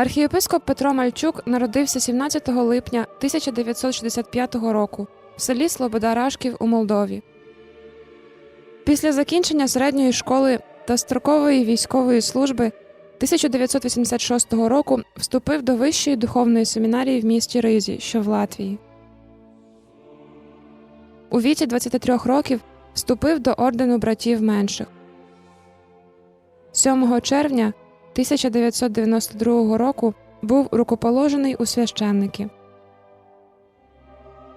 Архієпископ Петро Мальчук народився 17 липня 1965 року в селі Слобода Рашків у Молдові. Після закінчення середньої школи та строкової військової служби 1986 року вступив до Вищої духовної семінарії в місті Ризі, що в Латвії. У віці 23 років вступив до ордену братів менших. 7 червня 1992 року був рукоположений у священники.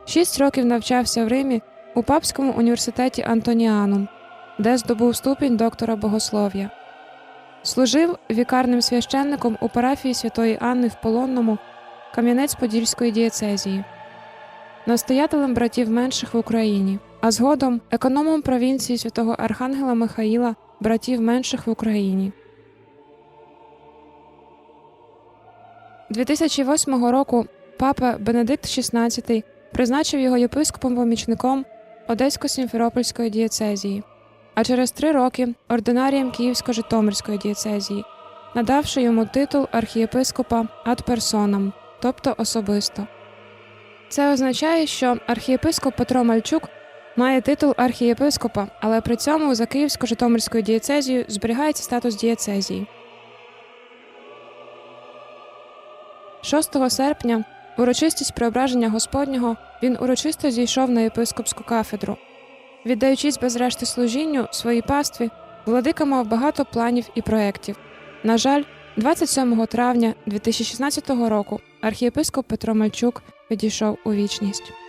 Шість років навчався в Римі у Папському університеті Антоніанум, де здобув ступінь доктора богослов'я. Служив вікарним священником у парафії Святої Анни в Полонному Кам'янець-Подільської дієцезії, настоятелем братів менших в Україні, а згодом економом провінції святого Архангела Михаїла братів менших в Україні. 2008 року папа Бенедикт XVI призначив його єпископом-помічником Одесько-Сімферопольської дієцезії, а через три роки ординарієм Київсько-Житомирської дієцезії, надавши йому титул архієпископа ад персонам, тобто особисто. Це означає, що архієпископ Петро Мальчук має титул архієпископа, але при цьому за Київсько-Житомирською дієцезією зберігається статус дієцезії. 6 серпня, урочистість преображення Господнього, він урочисто зійшов на єпископську кафедру. Віддаючись без решти служінню своїй пастві, владика мав багато планів і проєктів. На жаль, 27 травня 2016 року архієпископ Петро Мальчук відійшов у вічність.